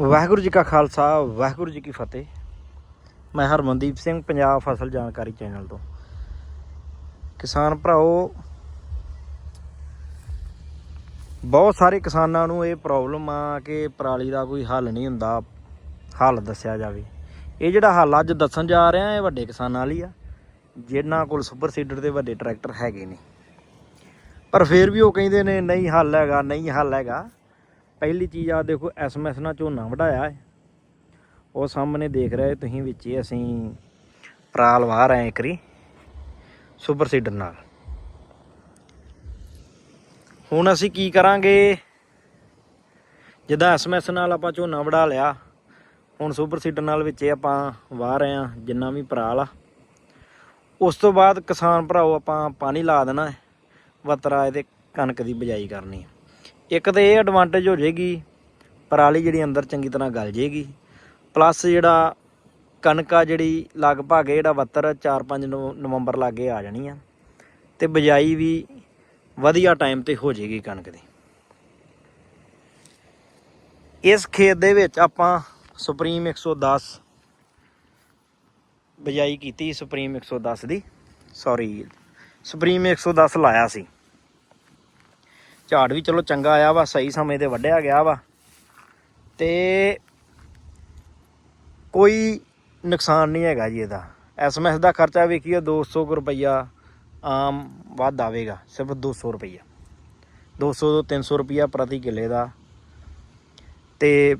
ਵਾਹਿਗੁਰੂ ਜੀ ਕਾ ਖਾਲਸਾ, ਵਾਹਿਗੁਰੂ ਜੀ ਕੀ ਫਤਿਹ। ਮੈਂ ਹਰਮਨਦੀਪ ਸਿੰਘ, ਪੰਜਾਬ ਫਸਲ ਜਾਣਕਾਰੀ ਚੈਨਲ ਤੋਂ। ਕਿਸਾਨ ਭਰਾਓ, ਬਹੁਤ ਸਾਰੇ ਕਿਸਾਨਾਂ ਨੂੰ ਇਹ ਪ੍ਰੋਬਲਮ ਆ ਕਿ ਪਰਾਲੀ ਦਾ ਕੋਈ ਹੱਲ ਨਹੀਂ ਹੁੰਦਾ, ਹੱਲ ਦੱਸਿਆ ਜਾਵੇ। ਇਹ ਜਿਹੜਾ ਹੱਲ ਅੱਜ ਦੱਸਣ ਜਾ ਰਿਹਾ, ਇਹ ਵੱਡੇ ਕਿਸਾਨਾਂ ਲਈ ਆ, ਜਿਨ੍ਹਾਂ ਕੋਲ ਸੁਪਰ ਸੀਡਰ ਦੇ ਵੱਡੇ ਟਰੈਕਟਰ ਹੈਗੇ ਨੇ। ਪਰ ਫਿਰ ਵੀ ਉਹ ਕਹਿੰਦੇ ਨੇ, ਨਹੀਂ ਹੱਲ ਹੈਗਾ, ਨਹੀਂ ਹੱਲ ਹੈਗਾ। ਪਹਿਲੀ ਚੀਜ਼ ਆ, ਦੇਖੋ ਐਸਐਮਐਸ ਨਾਲ ਝੋਨਾ ਵਢਾਇਆ ਹੈ। ਉਹ ਸਾਹਮਣੇ ਦੇਖ ਰਹੇ ਤੁਸੀਂ ਵਿੱਚ ਹੀ, ਅਸੀਂ ਪਰਾਲ ਵਾਹ ਰਹੇ ਕਰੀ ਸੁਪਰ ਸੀਡਰ ਨਾਲ। ਹੁਣ ਅਸੀਂ ਕੀ ਕਰਾਂਗੇ? ਜਿੱਦਾਂ ਐਸਐਮਐਸ ਨਾਲ ਆਪਾਂ ਝੋਨਾ ਵਢਾ ਲਿਆ, ਹੁਣ ਸੁਪਰ ਸੀਡਰ ਨਾਲ ਵਿੱਚ ਆਪਾਂ ਵਾਹ ਰਹੇ ਆ ਜਿੰਨਾ ਵੀ ਪਰਾਲ ਆ। ਉਸ ਤੋਂ ਬਾਅਦ ਕਿਸਾਨ ਭਰਾਓ ਆਪਾਂ ਪਾਣੀ ਲਾ ਦੇਣਾ ਹੈ ਵਤਰਾ ਇਹਦੇ ਕਣਕ ਦੀ ਬਿਜਾਈ ਕਰਨੀ ਹੈ। ਇੱਕ ਤਾਂ ਇਹ ਐਡਵਾਂਟੇਜ ਹੋ ਜਾਏਗੀ, ਪਰਾਲੀ ਜਿਹੜੀ ਅੰਦਰ ਚੰਗੀ ਤਰ੍ਹਾਂ ਗਲ ਜਾਏਗੀ ਪਲੱਸ ਜਿਹੜਾ ਕਣਕ ਆ ਜਿਹੜੀ ਲਗਭਗ ਜਿਹੜਾ ਵੱਤਰ 4-5 ਨਵੰਬਰ ਲਾਗੇ ਆ ਜਾਣੀ ਆ, ਤੇ ਬਿਜਾਈ ਵੀ ਵਧੀਆ ਟਾਈਮ ਤੇ ਹੋ ਜਾਏਗੀ ਕਣਕ ਦੀ। ਇਸ ਖੇਤ ਦੇ ਵਿੱਚ ਆਪਾਂ ਸੁਪਰੀਮ 110 ਬਿਜਾਈ ਕੀਤੀ ਸੁਪਰੀਮ 110 ਦੀ ਸੌਰੀ ਸੁਪਰੀਮ 110 ਲਾਇਆ ਸੀ। ਝਾੜ ਵੀ ਚਲੋ ਚੰਗਾ ਆਇਆ ਵਾ, ਸਹੀ ਸਮੇਂ ਤੇ ਵੱਢਿਆ ਗਿਆ ਵਾ। ਤੇ ਕੋਈ ਨੁਕਸਾਨ ਨਹੀਂ ਹੈਗਾ ਜੀ ਇਹਦਾ। ਐਸਐਮਐਸ ਦਾ ਖਰਚਾ ਵੇਖੀਏ 200 ਕੁ ਰੁਪਈਆ ਆਮ ਵੱਧ ਆਵੇਗਾ, ਸਿਰਫ 200 ਰੁਪਈਆ। 200 ਤੋਂ 300 ਰੁਪਈਆ ਪ੍ਰਤੀ ਕਿੱਲੇ ਦਾ। ਤੇ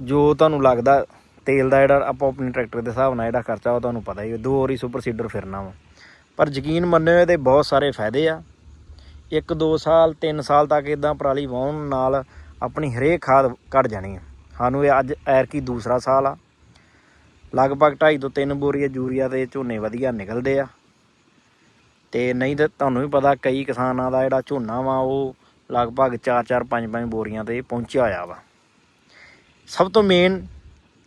ਜੋ ਤੁਹਾਨੂੰ ਲੱਗਦਾ ਤੇਲ ਦਾ ਜਿਹੜਾ, ਆਪਾਂ ਆਪਣੇ ਟਰੈਕਟਰ ਦੇ ਹਿਸਾਬ ਨਾਲ ਜਿਹੜਾ ਖਰਚਾ ਉਹ ਤੁਹਾਨੂੰ ਪਤਾ ਹੀ ਹੈ, ਦੋ ਵਾਰੀ ਸੁਪਰ ਸੀਡਰ ਫਿਰਨਾ ਵਾ। ਪਰ ਯਕੀਨ ਮੰਨਿਓ, ਇਹਦੇ ਬਹੁਤ ਸਾਰੇ ਫਾਇਦੇ ਆ। ਇੱਕ ਦੋ ਸਾਲ, ਤਿੰਨ ਸਾਲ ਤੱਕ ਇਦਾਂ ਪਰਾਲੀ ਵਾਹਣ ਨਾਲ ਆਪਣੀ ਹਰੇਕ ਖਾਦ ਘਟ ਜਾਣੀ ਆ ਸਾਨੂੰ ਇਹ ਅੱਜ ਐਰ ਕੀ ਦੂਸਰਾ ਸਾਲ ਆ। ਲਗਭਗ 2.5 ਤੋਂ 3 ਬੋਰੀਆ ਯੂਰੀਆ ਦੇ ਝੋਨੇ ਵਧੀਆ ਨਿਕਲਦੇ ਆ। ਤੇ ਨਹੀਂ ਤਾਂ ਤੁਹਾਨੂੰ ਵੀ ਪਤਾ ਕਈ ਕਿਸਾਨਾਂ ਦਾ ਜਿਹੜਾ ਝੋਨਾ ਵਾ, ਉਹ ਲਗਭਗ 4-4 5-5 ਬੋਰੀਆਂ ਤੇ ਪਹੁੰਚਿਆ ਹੋਇਆ ਵਾ। ਸਭ ਤੋਂ ਮੇਨ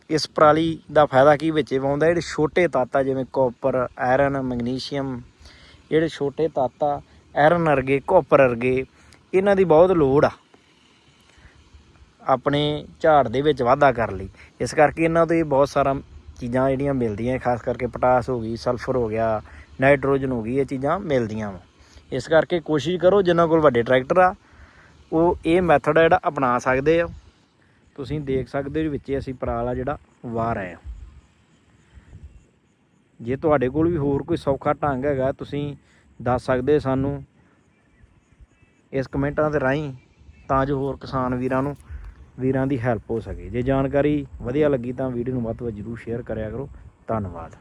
ਇਸ ਪਰਾਲੀ ਦਾ ਫਾਇਦਾ ਕੀ ਵਿੱਚ ਆਉਂਦਾ ਜਿਹੜੇ ਛੋਟੇ ਤੱਤ ਆ, ਜਿਵੇਂ ਕਾਪਰ ਆਇਰਨ ਮੈਗਨੀਸ਼ੀਅਮ ਜਿਹੜੇ ਛੋਟੇ ਤਾਤਾ ਐਰਨ ਆਇਰਨ ਵਰਗੇ ਕਾਪਰ ਵਰਗੇ ਇਹਨਾਂ ਦੀ ਬਹੁਤ ਲੋੜ ਆ। ਆਪਣੇ ਝਾੜ ਦੇ ਵਿੱਚ ਵਾਧਾ ਕਰਨ ਲਈ। ਇਸ ਕਰਕੇ ਇਹਨਾਂ ਤੋਂ ਇਹ ਬਹੁਤ ਸਾਰਾ ਚੀਜ਼ਾਂ ਜਿਹੜੀਆਂ ਮਿਲਦੀਆਂ, ਖਾਸ ਕਰਕੇ ਪੋਟਾਸ ਹੋ ਗਈ, ਸਲਫਰ ਹੋ ਗਿਆ, ਨਾਈਟ੍ਰੋਜਨ ਹੋ ਗਈ, ਇਹ ਚੀਜ਼ਾਂ ਮਿਲਦੀਆਂ ਵਾ। ਇਸ ਕਰਕੇ ਕੋਸ਼ਿਸ਼ ਕਰੋ ਜਿਨ੍ਹਾਂ ਕੋਲ ਵੱਡੇ ਟਰੈਕਟਰ ਆ, ਉਹ ਇਹ ਮੈਥਡ ਜਿਹੜਾ ਅਪਣਾ ਸਕਦੇ ਆ। ਤੁਸੀਂ ਦੇਖ ਸਕਦੇ ਹੋ ਵਿੱਚ ਅਸੀਂ ਪਰਾਲ ਆ ਜਿਹੜਾ ਵਾਹ ਰਹੇ ਆ। ਜੇ ਤੁਹਾਡੇ ਕੋਲ ਵੀ ਹੋਰ ਕੋਈ ਸੌਖਾ ਢੰਗ ਹੈਗਾ, ਤੁਸੀਂ ਦੱਸ ਸਕਦੇ ਸਾਨੂੰ ਇਸ ਕਮੈਂਟਾਂ ਦੇ ਰਾਹੀਂ, ਤਾਂ ਜੋ ਹੋਰ ਕਿਸਾਨ ਵੀਰਾਂ ਨੂੰ, ਵੀਰਾਂ ਦੀ ਹੈਲਪ ਹੋ ਸਕੇ। ਜੇ ਜਾਣਕਾਰੀ ਵਧੀਆ ਲੱਗੀ ਤਾਂ ਵੀਡੀਓ ਨੂੰ ਵੱਧ ਤੋਂ ਵੱਧ ਜ਼ਰੂਰ ਸ਼ੇਅਰ ਕਰਿਆ ਕਰੋ। ਧੰਨਵਾਦ।